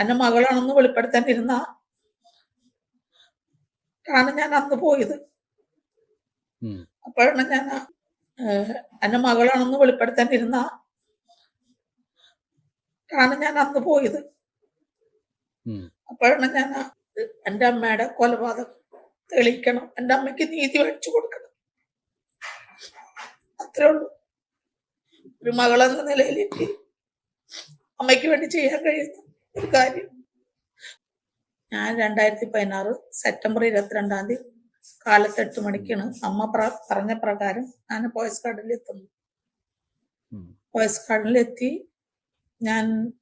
എന്റെ മകളാണെന്ന് വെളിപ്പെടുത്താൻ ഇരുന്ന. ആണ് ഞാൻ അന്ന് പോയത്. അപ്പോഴാണ് ഞാൻ എന്റെ മകളാണെന്ന് വെളിപ്പെടുത്താൻ ഇരുന്ന. ആണ് ഞാൻ അന്ന് പോയത്. അപ്പോഴാണ് ഞാൻ എന്റെ അമ്മയുടെ കൊലപാതകം തെളിയിക്കണം. എന്റെ അമ്മയ്ക്ക് നീതി മേടിച്ചു കൊടുക്കണം. അത്രേ ഉള്ളൂ. ഒരു മകളെന്ന നിലയിൽ എനിക്ക് അമ്മയ്ക്ക് വേണ്ടി ചെയ്യാൻ കഴിയുന്ന. ഒരു കാര്യം. ഞാൻ രണ്ടായിരത്തി പതിനാറ് സെപ്റ്റംബർ ഇരുപത്തിരണ്ടാം തീയതി കാലത്ത് എട്ട് മണിക്കാണ് അമ്മ പ്ര- പറഞ്ഞ പ്രകാരം ഞാൻ പോയസ് ഗാർഡനിൽ എത്തുന്നു. പോയസ് ഗാർഡനിൽ എത്തി. ഞാൻ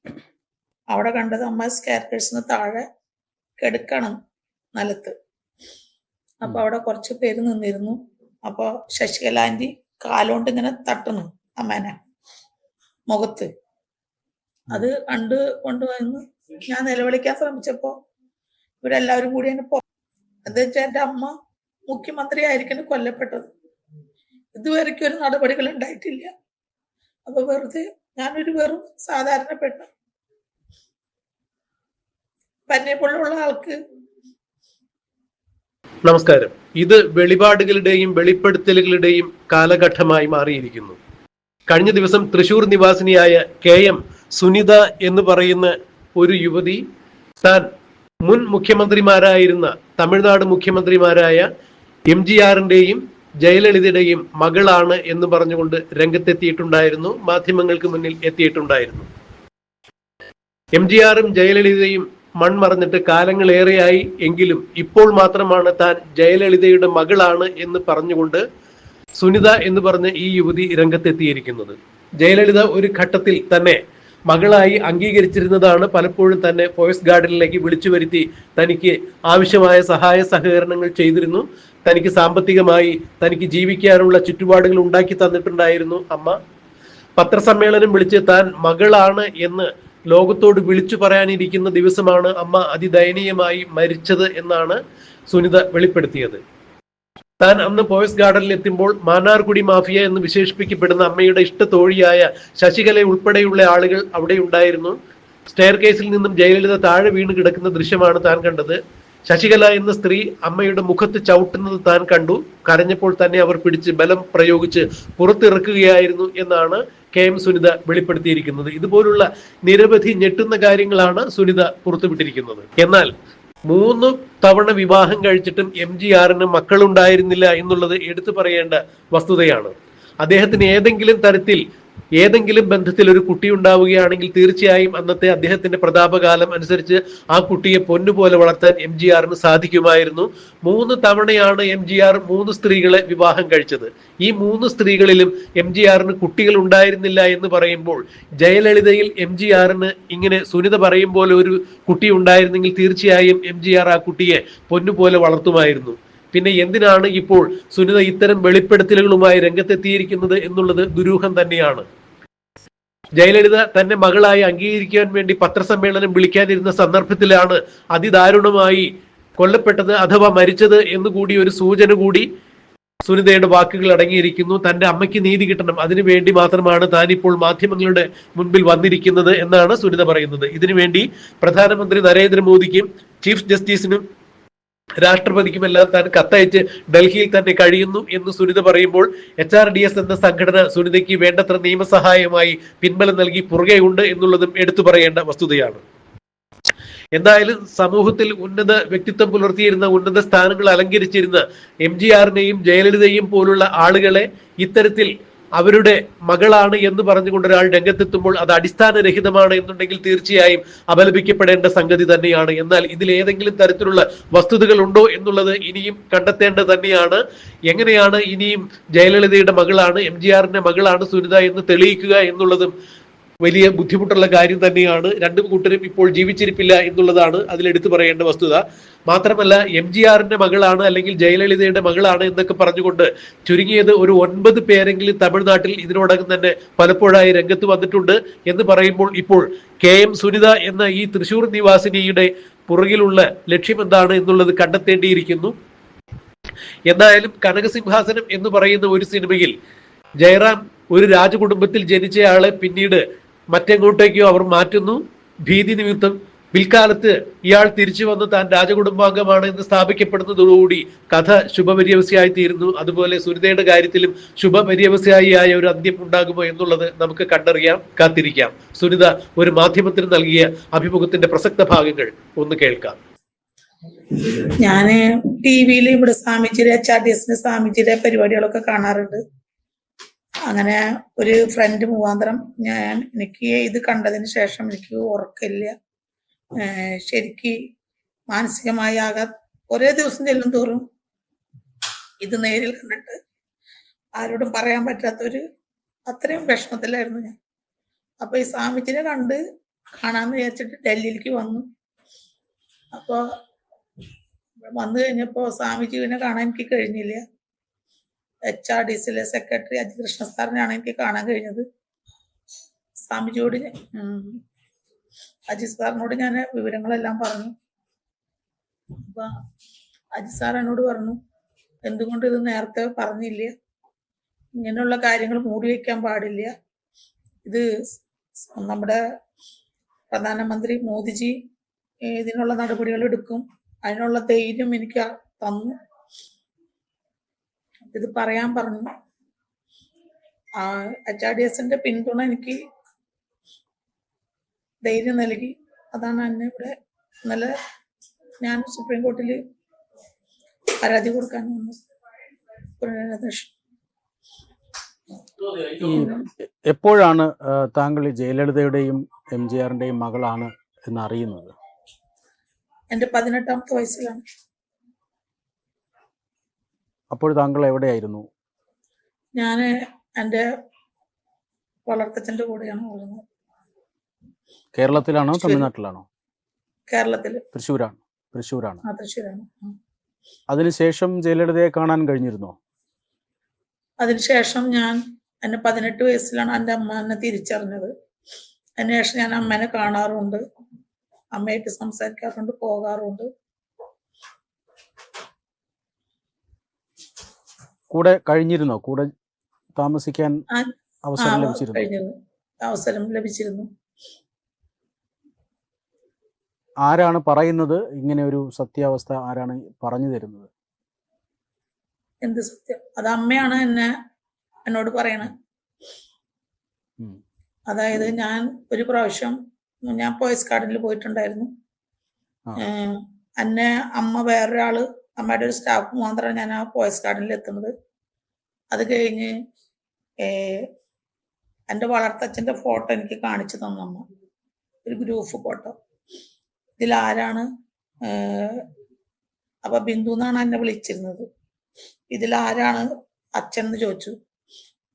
അവിടെ കണ്ടത് അമ്മ സ്കാർക്കേഴ്സിന് താഴെ കെടുക്കണം നിലത്ത്. അപ്പൊ അവിടെ കുറച്ച് പേര് നിന്നിരുന്നു. അപ്പൊ ശശികല ആന്റി കാലുകൊണ്ട് ഇങ്ങനെ തട്ടുന്നു അമ്മേനെ. മുഖത്ത്. അത് കണ്ട് കൊണ്ടുവന്ന് ഞാൻ നിലവിളിക്കാൻ ശ്രമിച്ചപ്പോ ഇവരെല്ലാവരും കൂടി എന്നെ പോ എന്താ വെച്ചാൽ എന്റെ അമ്മ മുഖ്യമന്ത്രി ആയിരിക്കണം കൊല്ലപ്പെട്ടത്. ഇതുവരെയ്ക്കും ഒരു നടപടികൾ ഉണ്ടായിട്ടില്ല. അപ്പൊ വെറുതെ ഞാനൊരു വെറും സാധാരണപ്പെട്ട പന്നെ പോലുള്ള ആൾക്ക് നമസ്കാരം. ഇത് വെളിപാടുകളുടെയും വെളിപ്പെടുത്തലുകളുടെയും കാലഘട്ടമായി മാറിയിരിക്കുന്നു. കഴിഞ്ഞ ദിവസം തൃശൂർ നിവാസിനിയായ കെ എം സുനിത എന്ന് പറയുന്ന ഒരു യുവതി താൻ മുൻ മുഖ്യമന്ത്രിമാരായിരുന്ന തമിഴ്നാട് മുഖ്യമന്ത്രിമാരായ എം ജി ആറിന്റെയും ജയലളിതയുടെയും മകളാണ് എന്ന് പറഞ്ഞുകൊണ്ട് രംഗത്തെത്തിയിട്ടുണ്ടായിരുന്നു മാധ്യമങ്ങൾക്ക് മുന്നിൽ എത്തിയിട്ടുണ്ടായിരുന്നു. എം ജി ആറും ജയലളിതയും മൺമറഞ്ഞിട്ട് കാലങ്ങളേറെയായി എങ്കിലും ഇപ്പോൾ മാത്രമാണ് താൻ ജയലളിതയുടെ മകളാണ് എന്ന് പറഞ്ഞുകൊണ്ട് സുനിത എന്ന് പറഞ്ഞ ഈ യുവതി രംഗത്തെത്തിയിരിക്കുന്നത്. ജയലളിത ഒരു ഘട്ടത്തിൽ തന്നെ മകളായി അംഗീകരിച്ചിരുന്നതാണ് പലപ്പോഴും തന്നെ ഫോറസ്റ്റ് ഗാർഡനിലേക്ക് വിളിച്ചു വരുത്തി തനിക്ക് ആവശ്യമായ സഹായ സഹകരണങ്ങൾ ചെയ്തിരുന്നു. തനിക്ക് സാമ്പത്തികമായി തനിക്ക് ജീവിക്കാനുള്ള ചുറ്റുപാടുകൾ ഉണ്ടാക്കി തന്നിട്ടുണ്ടായിരുന്നു അമ്മ. പത്രസമ്മേളനം വിളിച്ച് താൻ മകളാണ് എന്ന് ലോകത്തോട് വിളിച്ചു പറയാനിരിക്കുന്ന ദിവസമാണ് അമ്മ അതിദയനീയമായി മരിച്ചത് എന്നാണ് സുനിത വെളിപ്പെടുത്തിയത്. താൻ അന്ന് പോയസ് ഗാർഡനിൽ എത്തുമ്പോൾ മാനാർകുടി മാഫിയ എന്ന് വിശേഷിപ്പിക്കപ്പെടുന്ന അമ്മയുടെ ഇഷ്ടത്തോഴിയായ ശശികല ഉൾപ്പെടെയുള്ള ആളുകൾ അവിടെ ഉണ്ടായിരുന്നു. സ്റ്റെയർ കേസിൽ നിന്നും ജയലളിത താഴെ വീണ് കിടക്കുന്ന ദൃശ്യമാണ് താൻ കണ്ടത്. ശശികല എന്ന സ്ത്രീ അമ്മയുടെ മുഖത്ത് ചവിട്ടുന്നത് താൻ കണ്ടു. കരഞ്ഞപ്പോൾ തന്നെ അവർ പിടിച്ച് ബലം പ്രയോഗിച്ച് പുറത്തിറക്കുകയായിരുന്നു എന്നാണ് കെ എം സുനിത വെളിപ്പെടുത്തിയിരിക്കുന്നത്. ഇതുപോലുള്ള നിരവധി ഞെട്ടുന്ന കാര്യങ്ങളാണ് സുനിത പുറത്തുവിട്ടിരിക്കുന്നത്. എന്നാൽ മൂന്ന് തവണ വിവാഹം കഴിച്ചിട്ടും എം ജി ആറിന് മക്കളുണ്ടായിരുന്നില്ല എന്നുള്ളത് എടുത്തു പറയേണ്ട വസ്തുതയാണ്. അദ്ദേഹത്തിന് ഏതെങ്കിലും തരത്തിൽ ഏതെങ്കിലും ബന്ധത്തിൽ ഒരു കുട്ടി ഉണ്ടാവുകയാണെങ്കിൽ തീർച്ചയായും അന്നത്തെ അദ്ദേഹത്തിന്റെ പ്രതാപകാലം അനുസരിച്ച് ആ കുട്ടിയെ പൊന്നുപോലെ വളർത്താൻ എം ജി ആറിന് സാധിക്കുമായിരുന്നു. മൂന്ന് തവണയാണ് എം ജി ആർ മൂന്ന് സ്ത്രീകളെ വിവാഹം കഴിച്ചത്. ഈ മൂന്ന് സ്ത്രീകളിലും എം ജി ആറിന് കുട്ടികൾ ഉണ്ടായിരുന്നില്ല എന്ന് പറയുമ്പോൾ ജയലളിതയിൽ എം ജി ആറിന് ഇങ്ങനെ സുനിത പറയും പോലെ ഒരു കുട്ടി ഉണ്ടായിരുന്നെങ്കിൽ തീർച്ചയായും എം ജി ആർ ആ കുട്ടിയെ പൊന്നുപോലെ വളർത്തുമായിരുന്നു. പിന്നെ എന്തിനാണ് ഇപ്പോൾ സുനിത ഇത്തരം വെളിപ്പെടുത്തലുകളുമായി രംഗത്തെത്തിയിരിക്കുന്നത് എന്നുള്ളത് ദുരൂഹം തന്നെയാണ്. ജയലളിത തന്റെ മകളായി അംഗീകരിക്കാൻ വേണ്ടി പത്രസമ്മേളനം വിളിക്കാതിരുന്ന സന്ദർഭത്തിലാണ് അതിദാരുണമായി കൊല്ലപ്പെട്ടത് അഥവാ മരിച്ചത് എന്നുകൂടി ഒരു സൂചന കൂടി സുനിതയുടെ വാക്കുകൾ അടങ്ങിയിരിക്കുന്നു. തന്റെ അമ്മയ്ക്ക് നീതി കിട്ടണം. അതിനു വേണ്ടി മാത്രമാണ് താൻ ഇപ്പോൾ മാധ്യമങ്ങളുടെ മുൻപിൽ വന്നിരിക്കുന്നത് എന്നാണ് സുനിത പറയുന്നത്. ഇതിനുവേണ്ടി പ്രധാനമന്ത്രി നരേന്ദ്രമോദിക്കും ചീഫ് ജസ്റ്റിസിനും രാഷ്ട്രപതിക്കുമെല്ലാം താൻ കത്തയച്ച് ഡൽഹിയിൽ തന്നെ കഴിയുന്നു എന്ന് സുനിത പറയുമ്പോൾ എച്ച് ആർ ഡി എസ് എന്ന സംഘടന സുനിതയ്ക്ക് വേണ്ടത്ര നിയമസഹായമായി പിൻബലം നൽകി പുറകെയുണ്ട് എന്നുള്ളതും എടുത്തു പറയേണ്ട വസ്തുതയാണ്. എന്തായാലും സമൂഹത്തിൽ ഉന്നത വ്യക്തിത്വം പുലർത്തിയിരുന്ന ഉന്നത സ്ഥാനങ്ങൾ അലങ്കരിച്ചിരുന്ന എം ജി ആറിനെയും ജയലളിതയും പോലുള്ള ആളുകളെ ഇത്തരത്തിൽ അവരുടെ മകളാണ് എന്ന് പറഞ്ഞുകൊണ്ട് ഒരാൾ രംഗത്തെത്തുമ്പോൾ അത് അടിസ്ഥാനരഹിതമാണ് എന്നുണ്ടെങ്കിൽ തീർച്ചയായും അപലപിക്കപ്പെടേണ്ട സംഗതി തന്നെയാണ്. എന്നാൽ ഇതിൽ ഏതെങ്കിലും തരത്തിലുള്ള വസ്തുതകൾ ഉണ്ടോ എന്നുള്ളത് ഇനിയും കണ്ടെത്തേണ്ടത് തന്നെയാണ്. എങ്ങനെയാണ് ഇനിയും ജയലളിതയുടെ മകളാണ് എം ജി ആറിന്റെ മകളാണ് സുനിത എന്ന് തെളിയിക്കുക എന്നുള്ളതും വലിയ ബുദ്ധിമുട്ടുള്ള കാര്യം തന്നെയാണ്. രണ്ടു കൂട്ടരും ഇപ്പോൾ ജീവിച്ചിരിപ്പില്ല എന്നുള്ളതാണ് അതിൽ എടുത്തു പറയേണ്ട വസ്തുത. മാത്രമല്ല എം ജി ആറിന്റെ മകളാണ് അല്ലെങ്കിൽ ജയലളിതയുടെ മകളാണ് എന്നൊക്കെ പറഞ്ഞുകൊണ്ട് ചുരുങ്ങിയത് ഒരു ഒൻപത് പേരെങ്കിലും തമിഴ്നാട്ടിൽ ഇതിനോടകം തന്നെ പലപ്പോഴായി രംഗത്ത് വന്നിട്ടുണ്ട് എന്ന് പറയുമ്പോൾ ഇപ്പോൾ കെ എം സുനിത എന്ന ഈ തൃശൂർ നിവാസിനിയുടെ പുറകിലുള്ള ലക്ഷ്യം എന്താണ് എന്നുള്ളത് കണ്ടെത്തേണ്ടിയിരിക്കുന്നു. എന്തായാലും കനകസിംഹാസനം എന്ന് പറയുന്ന ഒരു സിനിമയിൽ ജയറാം ഒരു രാജകുടുംബത്തിൽ ജനിച്ചയാളെ പിന്നീട് മറ്റെങ്ങോട്ടേക്കോ അവർ മാറ്റുന്നു. ഭീതി നിമിത്തം പിൽക്കാലത്ത് ഇയാൾ തിരിച്ചു വന്ന് താൻ രാജകുടുംബാംഗമാണ് എന്ന് സ്ഥാപിക്കപ്പെടുന്നതോടുകൂടി കഥ ശുഭപര്യവസ്യായി തീരുന്നു. അതുപോലെ സുനിതയുടെ കാര്യത്തിലും ശുഭപര്യവസായിയായ ഒരു അന്ത്യം ഉണ്ടാകുമോ എന്നുള്ളത് നമുക്ക് കണ്ടറിയാം കാത്തിരിക്കാം. സുനിത ഒരു മാധ്യമത്തിന് നൽകിയ അഭിമുഖത്തിന്റെ പ്രസക്ത ഭാഗങ്ങൾ ഒന്ന് കേൾക്കാം. ഞാൻ ടി വിയിൽ ഇവിടെ സ്വാമിജിയുടെ എച്ച് ആർ ടി എസിന്റെ സ്വാമിജിയുടെ പരിപാടികളൊക്കെ കാണാറുണ്ട്. അങ്ങനെ ഒരു ഫ്രണ്ട് മുഖാന്തരം ഞാൻ എനിക്ക് ഇത് കണ്ടതിന് ശേഷം എനിക്ക് ഉറക്കില്ല. ശരിക്ക് മാനസികമായി ആകാ ഒരേ ദിവസം ചെല്ലും തോറും ഇത് നേരിൽ കണ്ടിട്ട് ആരോടും പറയാൻ പറ്റാത്തൊരു അത്രയും വിഷമത്തിലായിരുന്നു ഞാൻ. അപ്പൊ ഈ സ്വാമിജിനെ കണ്ട് കാണാന്ന് വിചാരിച്ചിട്ട് ഡൽഹിയിലേക്ക് വന്നു. അപ്പൊ വന്നു കഴിഞ്ഞപ്പോ സ്വാമിജീവിനെ കാണാൻ എനിക്ക് കഴിഞ്ഞില്ല. എച്ച് ആർ ഡി സിയിലെ സെക്രട്ടറി അജികൃഷ്ണ സാറിനെയാണ് എനിക്ക് കാണാൻ കഴിഞ്ഞത്. സ്വാമിജിയോട് അജിത് സാറിനോട് ഞാൻ വിവരങ്ങളെല്ലാം പറഞ്ഞു. അപ്പൊ അജിത് സാർ എന്നോട് പറഞ്ഞു എന്തുകൊണ്ട് ഇത് നേരത്തെ പറഞ്ഞില്ല? ഇങ്ങനെയുള്ള കാര്യങ്ങൾ മൂടി വയ്ക്കാൻ പാടില്ല. ഇത് നമ്മുടെ പ്രധാനമന്ത്രി മോദിജി ഇതിനുള്ള നടപടികൾ എടുക്കും. അതിനുള്ള ധൈര്യം എനിക്ക് തന്നു. ഇത് പറയാൻ പറഞ്ഞു. ആ ആർ പിന്തുണ എനിക്ക് ധൈര്യം നൽകി. അതാണ് എന്നെ ഇവിടെ നല്ല ഞാൻ സുപ്രീം കോർട്ടിൽ പരാതി കൊടുക്കാൻ വന്നു പുനരന്വേഷണം എപ്പോഴാണ് താങ്കൾ ജയലളിതയുടെയും എം ജി ആറിന്റെയും മകളാണ് എന്ന് അറിയുന്നത് എന്റെ പതിനെട്ടാമത്തെ വയസ്സിലാണ്. അപ്പോൾ താങ്കൾ എവിടെയായിരുന്നു? ഞാൻ എന്റെ വളർത്തച്ഛന്റെ കൂടെയാണ് വളർന്നത്. കേരളത്തിലാണോ തമിഴ്നാട്ടിലാണോ? കേരളത്തിൽ തൃശ്ശൂരാണ്. തൃശ്ശൂരാണ്. അതിനുശേഷം ജയലളിതയെ കാണാൻ കഴിഞ്ഞിരുന്നോ? അതിനുശേഷം ഞാൻ എന്നെ പതിനെട്ട് വയസ്സിലാണ് എന്റെ അമ്മ എന്നെ തിരിച്ചറിഞ്ഞത്. അതിനുശേഷം ഞാൻ അമ്മേനെ കാണാറുണ്ട്. അമ്മയായിട്ട് സംസാരിക്കാറുണ്ട് പോകാറുണ്ട്. കൂടെ കഴിഞ്ഞിരുന്നോ? കൂടെ താമസിക്കാൻ അവസരം ലഭിച്ചിരുന്നു? അവസരം ലഭിച്ചിരുന്നു. ആരാണ് പറയുന്നത്? ഇങ്ങനെ ഒരു സത്യാവസ്ഥ ആരാണ് പറഞ്ഞു തരുന്നത്? എന്ത് സത്യം? അത് അമ്മയാണ് എന്നെ എന്നോട് പറയണത് ഉം. അതായത് ഞാൻ ഒരു പ്രാവശ്യം ഞാൻ പോയസ് ഗാർഡനിൽ പോയിട്ടുണ്ടായിരുന്നു. എന്നെ അമ്മ വേറൊരാൾ അമ്മയുടെ ഒരു സ്റ്റാഫ് മാത്രമാണ് ഞാൻ ആ പോയസ് ഗാർഡനിൽ എത്തുന്നത്. അത് കഴിഞ്ഞ് ഏഹ് എന്റെ വളർത്തച്ഛന്റെ ഫോട്ടോ എനിക്ക് കാണിച്ചു തന്നു അമ്മ. ഒരു ഗ്രൂപ്പ് ഫോട്ടോ. ഇതിലാരാണ്? ആരാണ് അപ്പൊ ബിന്ദു എന്നാണ് എന്നെ വിളിച്ചിരുന്നത്. ഇതിൽ ആരാണ് അച്ഛൻ എന്ന് ചോദിച്ചു.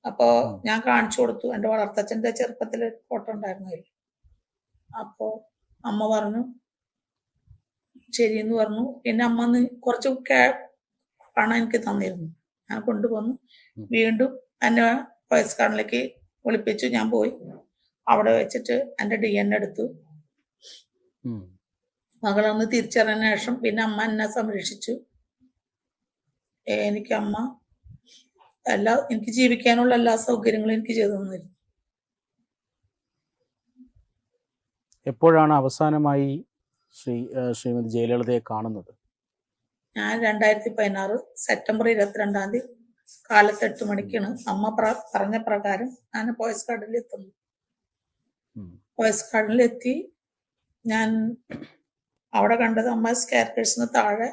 അപ്പോ ഞാൻ കാണിച്ചു കൊടുത്തു. എന്റെ വളർത്തച്ഛന്റെ ചെറുപ്പത്തിൽ ഫോട്ടോ ഉണ്ടായിരുന്നു അതിൽ അപ്പോ അമ്മ പറഞ്ഞു ശരിയെന്ന് പറഞ്ഞു. പിന്നെ അമ്മ കുറച്ച് കേ- പണം എനിക്ക് തന്നിരുന്നു. ഞാൻ കൊണ്ടുവന്നു. വീണ്ടും എന്നെ വയസ്സുകാരനിലേക്ക് വിളിപ്പിച്ചു. ഞാൻ പോയി. അവിടെ വെച്ചിട്ട് എന്റെ ഡി എൻ എടുത്തു. മകളൊന്ന് തിരിച്ചറിഞ്ഞ ശേഷം പിന്നെ അമ്മ എന്നെ സംരക്ഷിച്ചു. എനിക്ക് അമ്മ എല്ലാ എനിക്ക് ജീവിക്കാനുള്ള എല്ലാ സൗകര്യങ്ങളും എനിക്ക് ചെയ്തു തന്നിരുന്നു. എപ്പോഴാണ് അവസാനമായി ശ്രീ ശ്രീമതി ജയലളിതയെ കാണുന്നത്? ഞാൻ രണ്ടായിരത്തി പതിനാറ് സെപ്റ്റംബർ ഇരുപത്തിരണ്ടാം തീയതി കാലത്ത് എട്ട് മണിക്കാണ് അമ്മ പറഞ്ഞ പ്രകാരം ഞാൻ പോയസ് കാർഡിൽ എത്തുന്നു. പോയസ് ഗാർഡനിൽ എത്തി ഞാൻ അവിടെ കണ്ടത് അമ്മ സ്കാർക്കേഴ്സിന് താഴെ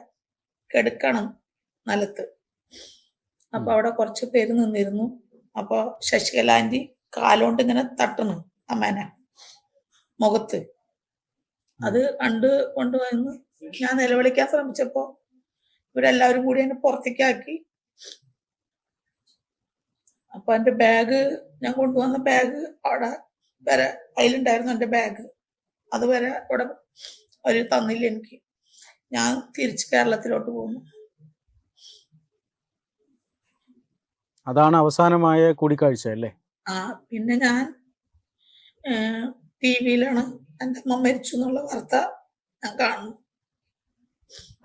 കെടുക്കണം നിലത്ത്. അപ്പൊ അവിടെ കുറച്ച് പേര് നിന്നിരുന്നു. അപ്പൊ ശശികല ആന്റി കാലുകൊണ്ട് ഇങ്ങനെ തട്ടുന്നു അമ്മേനെ മുഖത്ത്. അത് കണ്ട് കൊണ്ടുവന്ന് ഞാൻ നിലവിളിക്കാൻ ശ്രമിച്ചപ്പോ ഇവരെല്ലാവരും കൂടി എന്നെ പുറത്തേക്കാക്കി. അപ്പൊ എന്റെ ബാഗ് ഞാൻ കൊണ്ടുവന്ന ബാഗ് അവിടെ വരെ അതിലുണ്ടായിരുന്നു എന്റെ ബാഗ് അതുവരെ ഇവിടെ അവർ തന്നില്ല എനിക്ക്. ഞാൻ തിരിച്ച് കേരളത്തിലോട്ട് പോകുന്നു. അതാണ് അവസാനമായ കൂടിക്കാഴ്ച അല്ലേ? ആ പിന്നെ ഞാൻ ടി വിയിലാണ് എന്റെ അമ്മ മരിച്ചു എന്നുള്ള വാർത്ത ഞാൻ കാണുന്നു.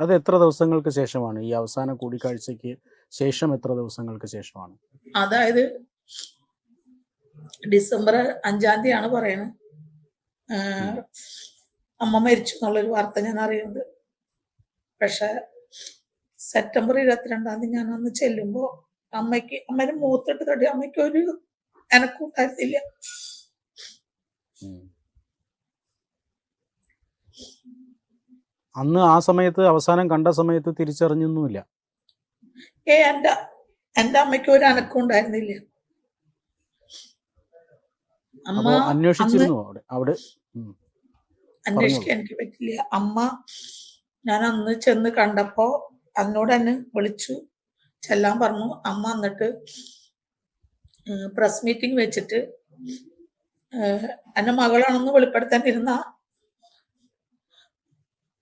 അത് എത്ര ദിവസങ്ങൾക്ക് ശേഷമാണ്? ഈ അവസാന കൂടിക്കാഴ്ചക്ക് ശേഷം എത്ര ദിവസങ്ങൾക്ക് ശേഷമാണ്? അതായത് ഡിസംബർ അഞ്ചാം തീയതിയാണ് പറയണത് ആ, അമ്മ മരിച്ചു എന്നുള്ളൊരു വാർത്ത ഞാൻ അറിയുന്നത്. പക്ഷെ സെപ്റ്റംബർ ഇരുപത്തിരണ്ടാം തീയതി ഞാൻ അന്ന് ചെല്ലുമ്പോൾ അമ്മയ്ക്ക് അമ്മേനെ മൂത്തിട്ട് തടി അമ്മയ്ക്ക് ഒരു എനക്കുണ്ടായിരുന്നില്ല അന്ന് ആ സമയത്ത് അവസാനം കണ്ട സമയത്ത് തിരിച്ചറിഞ്ഞൊന്നുമില്ല. ഏ എന്റെ എന്റെ അമ്മയ്ക്ക് ഒരു അനക്കം ഉണ്ടായിരുന്നില്ല. അമ്മ അന്വേഷിച്ചിരുന്നു അവിടെ അവിടെ. അന്വേഷിക്കാൻ എനിക്ക് പറ്റില്ല. അമ്മ ഞാൻ അന്ന് ചെന്ന് കണ്ടപ്പോ അന്നോട് തന്നെ വിളിച്ചു. ചെല്ലാൻ പറഞ്ഞു. അമ്മ എന്നിട്ട് പ്രസ് മീറ്റിംഗ് വെച്ചിട്ട് എന്റെ മകളാണെന്ന് വെളിപ്പെടുത്താൻ ഇരുന്ന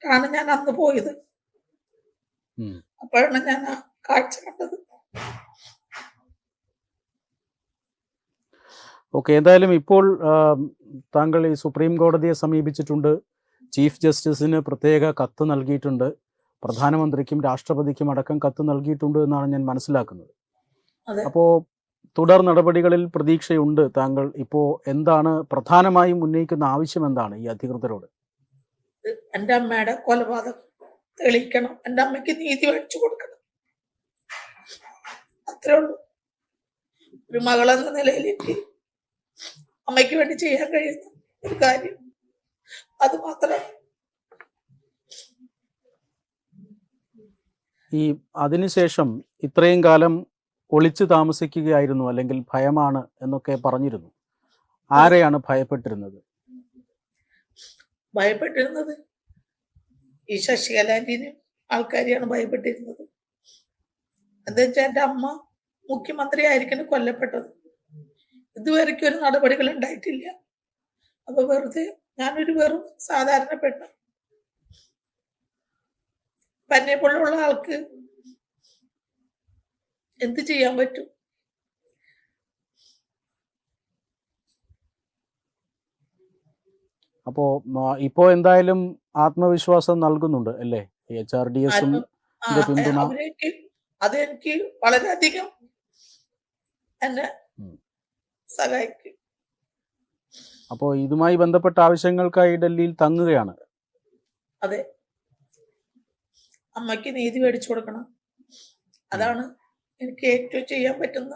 ആണ് ഞാൻ അന്ന് പോയത്. അപ്പോഴാണ് ഞാൻ ആ കാഴ്ച കണ്ടത്. ഓക്കെ എന്തായാലും ഇപ്പോൾ താങ്കൾ ഈ സുപ്രീം കോടതിയെ സമീപിച്ചിട്ടുണ്ട്. ചീഫ് ജസ്റ്റിസിന് പ്രത്യേക കത്ത് നൽകിയിട്ടുണ്ട്. പ്രധാനമന്ത്രിക്കും രാഷ്ട്രപതിക്കും അടക്കം കത്ത് നൽകിയിട്ടുണ്ട് എന്നാണ് ഞാൻ മനസ്സിലാക്കുന്നത്. അപ്പോൾ അപ്പോ തുടർ നടപടികളിൽ പ്രതീക്ഷയുണ്ട് താങ്കൾ. ഇപ്പോൾ എന്താണ് പ്രധാനമായും ഉന്നയിക്കുന്ന ആവശ്യം എന്താണ് ഈ അധികൃതരോട്? എന്റെ അമ്മയുടെ കൊലപാതകം തെളിയിക്കണം. എന്റെ അമ്മയ്ക്ക് നീതി മേടിച്ചു കൊടുക്കണം. അത്രേ ഉള്ളൂ. ഒരു മകളെന്ന നിലയിൽ എനിക്ക് അമ്മയ്ക്ക് വേണ്ടി ചെയ്യാൻ കഴിയുന്ന ഒരു കാര്യം. അത് മാത്രം. ഈ അതിനുശേഷം ഇത്രയും കാലം ഒളിച്ചു താമസിക്കുകയായിരുന്നു അല്ലെങ്കിൽ ഭയമാണ് എന്നൊക്കെ പറഞ്ഞിരുന്നു. ആരെയാണ് ഭയപ്പെട്ടിരുന്നത്? ഭയപ്പെട്ടിരുന്നത് ഈ ശശികലാന്റിനും ആൾക്കാരെയാണ് ഭയപ്പെട്ടിരുന്നത്. എന്താ വെച്ചാൽ എന്റെ അമ്മ മുഖ്യമന്ത്രി ആയിരിക്കണം കൊല്ലപ്പെട്ടത്. ഇതുവരെയ്ക്കും ഒരു നടപടികൾ ഉണ്ടായിട്ടില്ല. അപ്പൊ വെറുതെ ഞാനൊരു വെറും സാധാരണപ്പെട്ട പെണ്ണ്. പന്നെ പോലുള്ള ആൾക്ക് എന്ത് ചെയ്യാൻ പറ്റും? അപ്പോ ഇപ്പോ എന്തായാലും ആത്മവിശ്വാസം നൽകുന്നുണ്ട് അല്ലേ? എച്ച് ആർ ഡി എസും പിന്തുണ അതെനിക്ക് വളരെയധികം എന്നെ. സഹായിക്കും. അപ്പോ ഇതുമായി ബന്ധപ്പെട്ട ആവശ്യങ്ങൾക്കായി ഡൽഹിയിൽ തങ്ങുകയാണ്. അതെ. അമ്മയ്ക്ക് നീതി മേടിച്ചു കൊടുക്കണം. അതാണ് എനിക്ക് ഏറ്റവും ചെയ്യാൻ പറ്റുന്ന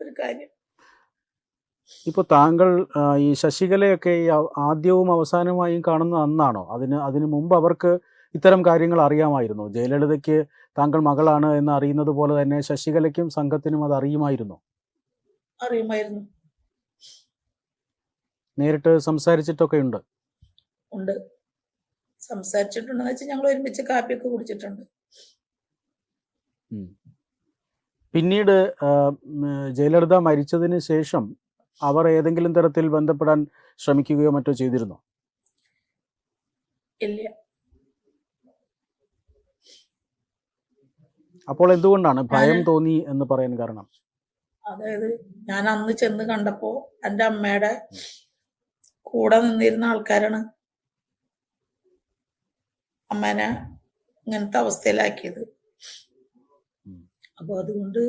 ഒരു കാര്യം. ഇപ്പൊ താങ്കൾ ഈ ശശികലയൊക്കെ ഈ ആദ്യവും അവസാനമായും കാണുന്ന അന്നാണോ? അതിന് അതിനു മുമ്പ് അവർക്ക് ഇത്തരം കാര്യങ്ങൾ അറിയാമായിരുന്നു. ജയലളിതയ്ക്ക് താങ്കൾ മകളാണ് എന്ന് അറിയുന്നത് പോലെ തന്നെ ശശികലയ്ക്കും സംഘത്തിനും അത് അറിയുമായിരുന്നു. അറിയുമായിരുന്നു. നേരിട്ട് സംസാരിച്ചിട്ടൊക്കെ ഉണ്ട്. ഉണ്ട് സംസാരിച്ചിട്ടുണ്ടെന്ന് വെച്ചാൽ ഞങ്ങൾ ഒരുമിച്ച് കാപ്പിയൊക്കെ കുടിച്ചിട്ടുണ്ട്. പിന്നീട് ജയലളിത മരിച്ചതിന് ശേഷം അവർ ഏതെങ്കിലും തരത്തിൽ ബന്ധപ്പെടാൻ ശ്രമിക്കുകയോ മറ്റോ ചെയ്തിരുന്നോ? ഇല്ല. അപ്പോൾ എന്തുകൊണ്ടാണ് ഭയം തോന്നി എന്ന് പറയാൻ കാരണം? അതായത് ഞാൻ അന്ന് ചെന്ന് കണ്ടപ്പോ എന്റെ അമ്മയുടെ കൂടെ നിന്നിരുന്ന ആൾക്കാരാണ് അമ്മേനെ ഇങ്ങനത്തെ അവസ്ഥയിലാക്കിയത്. അപ്പോൾ അപ്പൊ അതുകൊണ്ട്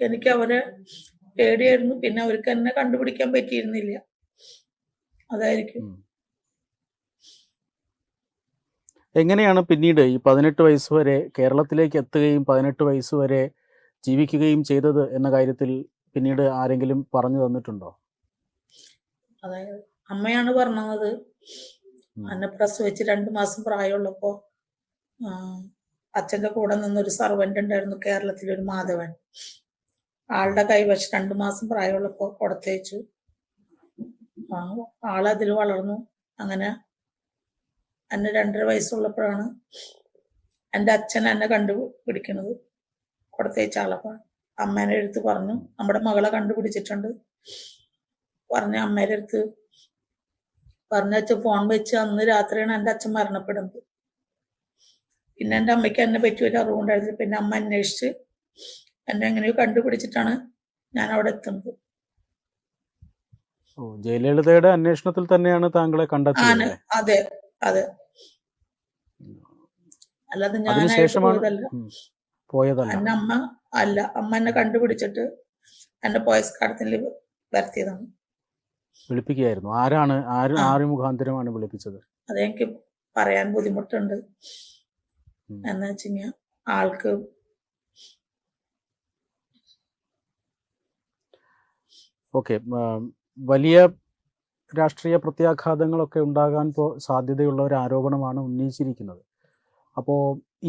എനിക്ക് അവരെ പേടിയായിരുന്നു. പിന്നെ അവർക്ക് എന്നെ കണ്ടുപിടിക്കാൻ പറ്റിയിരുന്നില്ല. അതായിരിക്കും. എങ്ങനെയാണ് പിന്നീട് ഈ പതിനെട്ട് വയസ്സ് വരെ കേരളത്തിലേക്ക് എത്തുകയും പതിനെട്ട് വയസ്സ് വരെ ജീവിക്കുകയും ചെയ്തത് എന്ന കാര്യത്തിൽ പിന്നീട് ആരെങ്കിലും പറഞ്ഞു തന്നിട്ടുണ്ടോ? അതായത് അമ്മയാണ് പറഞ്ഞത്. അന്നെ എന്നെ പ്രസവിച്ച് രണ്ടു മാസം പ്രായമുള്ളപ്പോ അച്ഛന്റെ കൂടെ നിന്നൊരു സർവന്റ് ഉണ്ടായിരുന്നു കേരളത്തിലൊരു മാധവൻ. ആളുടെ കൈവശം രണ്ടു മാസം പ്രായമുള്ളപ്പോ കൊടുത്തേച്ചു. ആളതിൽ വളർന്നു. അങ്ങനെ എന്നെ രണ്ടര വയസ്സുള്ളപ്പോഴാണ് എന്റെ അച്ഛൻ എന്നെ കണ്ടുപിടിക്കുന്നത് കൊടുത്തയച്ച ആളപ്പോ. അമ്മേനെ അടുത്ത് പറഞ്ഞു. നമ്മുടെ മകളെ കണ്ടുപിടിച്ചിട്ടുണ്ട്. പറഞ്ഞ അമ്മേടെ അടുത്ത് പറഞ്ഞ അച്ഛൻ ഫോൺ വെച്ച് അന്ന് രാത്രിയാണ് എന്റെ അച്ഛൻ മരണപ്പെടുന്നത്. പിന്നെ എന്റെ അമ്മയ്ക്ക് എന്നെ പറ്റി ഒരു അറിവുണ്ടായിരുന്നില്ല പിന്നെ അമ്മ അന്വേഷിച്ച് എന്നെ എങ്ങനെയോ കണ്ടുപിടിച്ചിട്ടാണ് ഞാൻ അവിടെ എത്തുന്നത്. ജയലളിതയുടെ അന്വേഷണത്തിൽ തന്നെയാണ് താങ്കളെ കണ്ടെത്തിയത് അതെ അതെ. അല്ലാതെ അതിനുശേഷമാണ് പോയതല്ല. ഉം, എന്നെ അമ്മ അല്ല അമ്മ എന്നെ കണ്ടുപിടിച്ചിട്ട് എന്റെ പോയസ് കാടത്തിൽ വരുത്തിയതാണ്. വിളിപ്പിക്കുകയായിരുന്നു. ആരാണ് ആര് ആര് മുഖാന്തരമാണ് വിളിപ്പിച്ചത്? അതെനിക്ക് പറയാൻ ബുദ്ധിമുട്ടുണ്ട്. എന്ന് വെച്ച് കഴിഞ്ഞാൽ ആൾക്ക് ഓക്കെ വലിയ രാഷ്ട്രീയ പ്രത്യാഘാതങ്ങളൊക്കെ ഉണ്ടാകാൻ സാധ്യതയുള്ള ഒരു ആരോപണമാണ് ഉന്നയിച്ചിരിക്കുന്നത്. അപ്പോ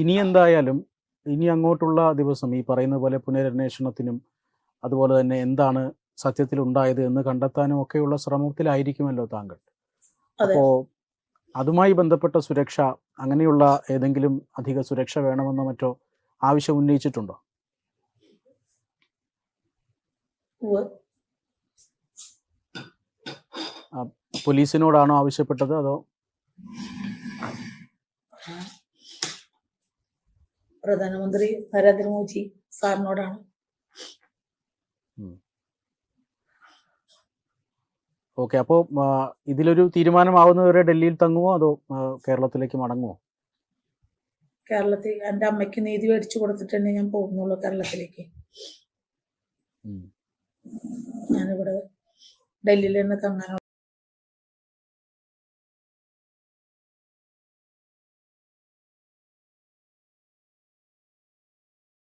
ഇനി എന്തായാലും ഇനി അങ്ങോട്ടുള്ള ദിവസം ഈ പറയുന്ന പോലെ പുനരന്വേഷണത്തിനും അതുപോലെ തന്നെ എന്താണ് സത്യത്തിൽ ഉണ്ടായത് എന്ന് കണ്ടെത്താനും ഒക്കെയുള്ള ശ്രമത്തിലായിരിക്കുമല്ലോ താങ്കൾ. അപ്പോ അതുമായി ബന്ധപ്പെട്ട സുരക്ഷ അങ്ങനെയുള്ള ഏതെങ്കിലും അധിക സുരക്ഷ വേണമെന്നോ മറ്റോ ആവശ്യം ഉന്നയിച്ചിട്ടുണ്ടോ? പോലീസിനോടാണോ ആവശ്യപ്പെട്ടത് അതോ? പ്രധാനമന്ത്രി നരേന്ദ്രമോദി സാറിനോടാണ്. ഓക്കെ അപ്പോൾ ഇതിലൊരു തീരുമാനമാവുന്നവരെ ഡൽഹിയിൽ തങ്ങുമോ അതോ കേരളത്തിലേക്ക് മടങ്ങുമോ കേരളത്തിൽ എന്റെ അമ്മയ്ക്ക് നീതി മേടിച്ചു കൊടുത്തിട്ട് തന്നെ ഞാൻ പോകുന്നുള്ളൂ കേരളത്തിലേക്ക്. ഞാനിവിടെ ഡൽഹിയിൽ നിന്ന് തങ്ങാനുള്ള